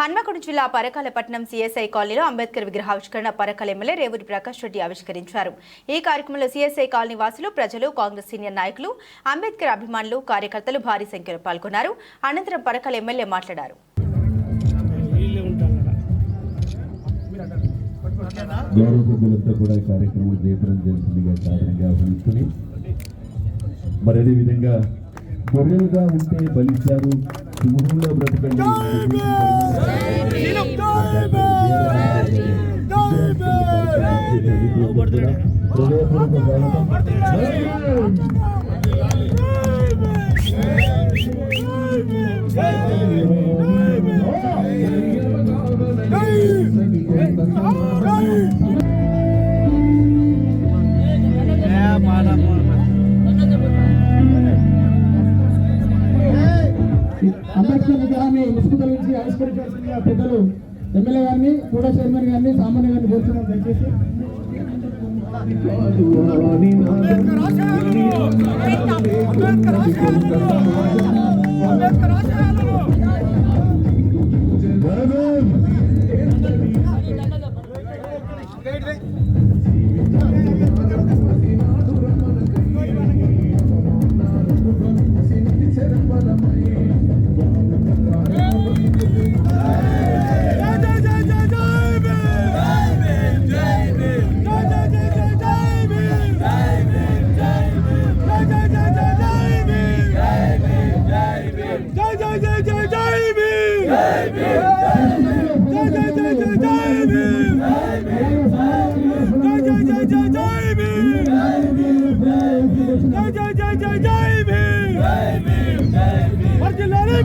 హన్మకొండ జిల్లా పరకాలపట్నం సిఎస్ఐ కాలనీలో అంబేద్కర్ విగ్రహావిష్కరణ పరకాల ఎమ్మెల్యే రేవూరి ప్రకాష్ రెడ్డి ఆవిష్కరించారు. ఈ కార్యక్రమంలో సిఎస్ఐ కాలనీ వాసులు ప్రజలు కాంగ్రెస్ సీనియర్ నాయకులు అంబేద్కర్ అభిమానులు కార్యకర్తలు భారీ సంఖ్యలో పాల్గొన్నారు. అనంతరం పరకాల ఎమ్మెల్యే మాట్లాడారు. మరి అదేవిధంగా గొర్రెలుగా ఉంటే బలిచ్చారు సింహంలో బ్రతకండి హృదయపూర్వక అంబేద్కర్ విగ్రహాన్ని ముసుగు తొలగించి ఆవిష్కరించాల్సిందిగా పెద్దలు ఎమ్మెల్యే గారిని కూడా చైర్మన్ గారిని సామాన్య గారిని కోరుతున్నాం. దయచేసి. భారత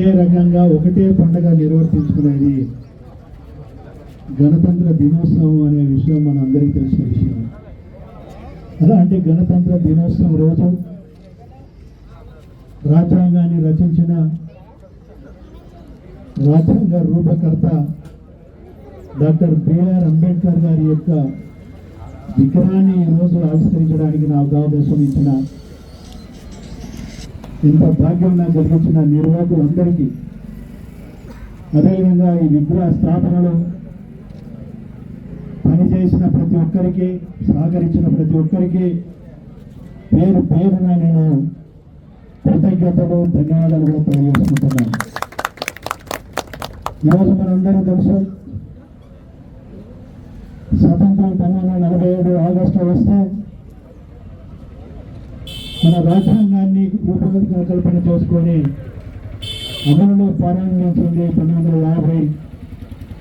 ఒకటే రకంగా ఒకటే పండగ నిర్వర్తించుకునేది గణతంత్ర దినోత్సవం అనే విషయం మన అందరికీ తెలిసిన విషయం. అలాంటి గణతంత్ర దినోత్సవం రోజు రాజ్యాంగాన్ని రచించిన రాజ్యాంగ రూపకర్త డాక్టర్ బిఆర్ అంబేద్కర్ గారి యొక్క విగ్రహాన్ని ఈరోజు ఆవిష్కరించడానికి నాకు అవకాశం ఇచ్చిన ఇంత భాగ్యం నాకు కలిగించిన నిర్వాహకులందరికీ అదేవిధంగా ఈ విగ్రహ స్థాపనలో పనిచేసిన ప్రతి ఒక్కరికి సహకరించిన ప్రతి ఒక్కరికి పేరు పేరున నేను కృతజ్ఞతలు ధన్యవాదాలు కూడా తెలియజేసుకుంటున్నాను. ఈరోజు మనందరూ తెలుసు స్వతంత్రం పంతొమ్మిది వందల నలభై ఏడు ఆగస్టు వస్తే మన రాజ్యాంగాన్ని రూపకల్పన చేసుకొని అమలులో ప్రారంభించింది పంతొమ్మిది వందల యాభై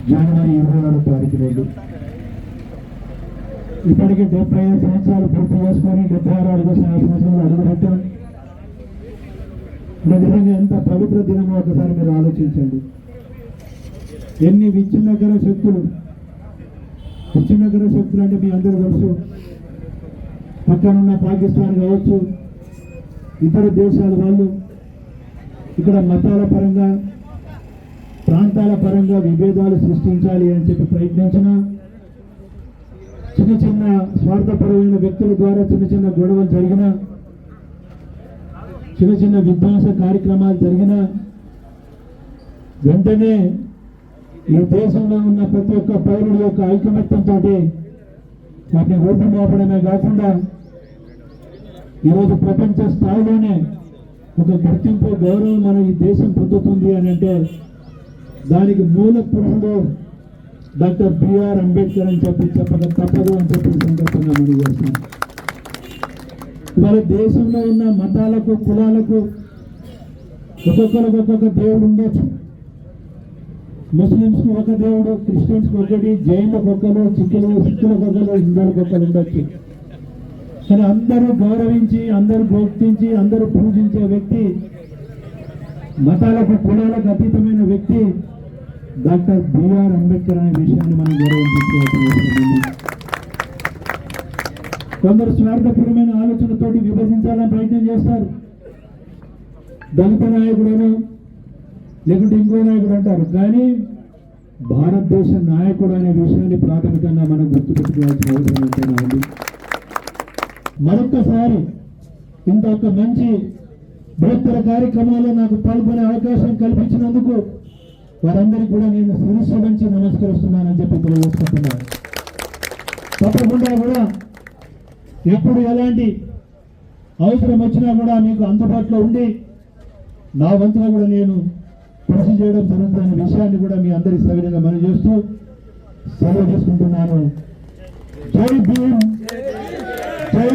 జనవరి ఇరవై ఆరు తారీఖు రోజు ఇప్పటికి డెబ్బై ఐదు సంవత్సరాలు పూర్తి చేసుకొని డెబ్బై ఆరు అడుగు సంవత్సరాలు అడుగుపెట్టాం నిజంగా ఎంత పవిత్ర దినమో ఒకసారి మీరు ఆలోచించండి. ఎన్ని విచ్ఛిన్నకర శక్తులు విచ్ఛిన్నకర శక్తులు అంటే మీ అందరూ తెలుసు. పక్కనున్న పాకిస్తాన్ కావచ్చు ఇతర దేశాల వాళ్ళు ఇక్కడ మతాల పరంగా ప్రాంతాల పరంగా విభేదాలు సృష్టించాలి అని చెప్పి ప్రయత్నించిన చిన్న చిన్న స్వార్థపరమైన వ్యక్తుల ద్వారా చిన్న చిన్న గొడవలు జరిగిన చిన్న చిన్న విధ్వంస కార్యక్రమాలు జరిగిన వెంటనే ఈ దేశంలో ఉన్న ప్రతి ఒక్క పౌరుడు యొక్క ఐకమత్యంతో వాటిని ఓటు ఆపడమే కాకుండా ఈరోజు ప్రపంచ స్థాయిలోనే ఒక గుర్తింపు గౌరవం మన ఈ దేశం పొందుతుంది అని అంటే దానికి మూల పురుషుడు డాక్టర్ బిఆర్ అంబేద్కర్ అని చెప్పి చెప్పక తప్పదు అని చెప్పి సందర్భంగా మనం చేస్తాం ఇవాళ దేశంలో ఉన్న మతాలకు కులాలకు ఒక్కొక్కరికి ఒక్కొక్క దేవుడు ఉండొచ్చు. ముస్లిమ్స్ ఒక దేవుడు క్రిస్టియన్స్కి ఒకటి జైన్లకు ఒకరు సిక్కులు సిక్కులకు ఒకరు హిందువులకు ఒకరు ఉండొచ్చు. కానీ అందరూ గౌరవించి అందరూ భోక్తించి అందరూ పూజించే వ్యక్తి మతాలకు కులాలకు అతీతమైన వ్యక్తి డాక్టర్ బిఆర్ అంబేద్కర్ అనే విషయాన్ని మనం గౌరవించుకోవాల్సిన కొందరు స్వార్థపరమైన ఆలోచనతోటి విభజించాలని ప్రయత్నం చేస్తారు. దళిత నాయకుడేమో లేకుంటే ఇంకో నాయకుడు అంటారు. కానీ భారతదేశ నాయకుడు అనే విషయాన్ని ప్రాథమికంగా మనం గుర్తుపెట్టుకోవాల్సిన అవసరం ఎంతైనా మరొక్కసారి ఇంత ఒక మంచి బృహత్తర కార్యక్రమంలో నాకు పాల్గొనే అవకాశం కల్పించినందుకు వారందరికీ కూడా నేను శిరస్సు నుంచి నమస్కరిస్తున్నానని చెప్పి తెలియజేసుకుంటున్నాను. తప్పకుండా కూడా ఎప్పుడు ఎలాంటి అవసరం వచ్చినా కూడా మీకు అందుబాటులో ఉండి నా వంతుగా కూడా నేను కృషి చేయడం జరుగుతున్న విషయాన్ని కూడా మీ అందరి సవిధంగా మనం చేస్తూ సెలవు చేసుకుంటున్నాను జై భీమ్! జై